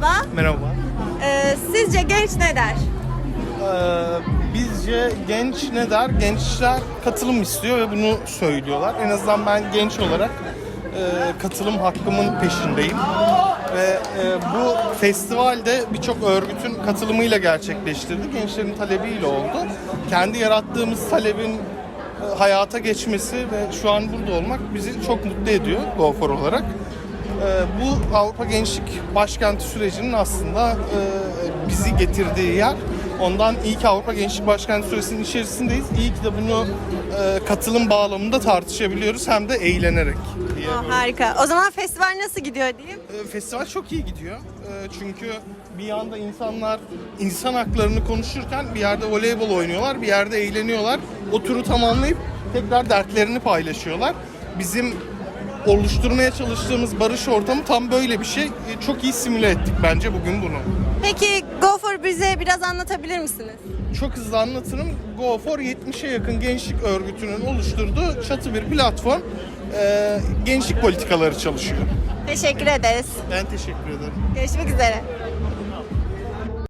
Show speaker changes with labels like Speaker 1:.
Speaker 1: Merhaba.
Speaker 2: Merhaba.
Speaker 1: Ee, sizce genç ne der?
Speaker 2: Ee, bizce genç ne der? Gençler katılım istiyor ve bunu söylüyorlar. En azından ben genç olarak e, katılım hakkımın peşindeyim. Ve e, bu festivalde birçok örgütün katılımıyla gerçekleştirdi. Gençlerin talebiyle oldu. Kendi yarattığımız talebin e, hayata geçmesi ve şu an burada olmak bizi çok mutlu ediyor GoFor olarak. Ee, bu Avrupa Gençlik Başkenti sürecinin aslında e, bizi getirdiği yer. Ondan ilk Avrupa Gençlik Başkenti süresinin içerisindeyiz. İyi ki de bunu e, katılım bağlamında tartışabiliyoruz hem de eğlenerek. diye
Speaker 1: Aa, harika. O zaman festival nasıl gidiyor diyeyim?
Speaker 2: E, Festival çok iyi gidiyor. E, Çünkü bir yanda insanlar insan haklarını konuşurken bir yerde voleybol oynuyorlar, bir yerde eğleniyorlar. O turu tamamlayıp tekrar dertlerini paylaşıyorlar. Bizim oluşturmaya çalıştığımız barış ortamı tam böyle bir şey. E, Çok iyi simüle ettik bence bugün bunu.
Speaker 1: Peki Go for bize biraz anlatabilir misiniz?
Speaker 2: Çok hızlı anlatırım. Go for 70'e yakın gençlik örgütünün oluşturduğu çatı bir platform. E, gençlik politikaları çalışıyor.
Speaker 1: Teşekkür ederiz.
Speaker 2: Ben teşekkür ederim.
Speaker 1: Görüşmek üzere.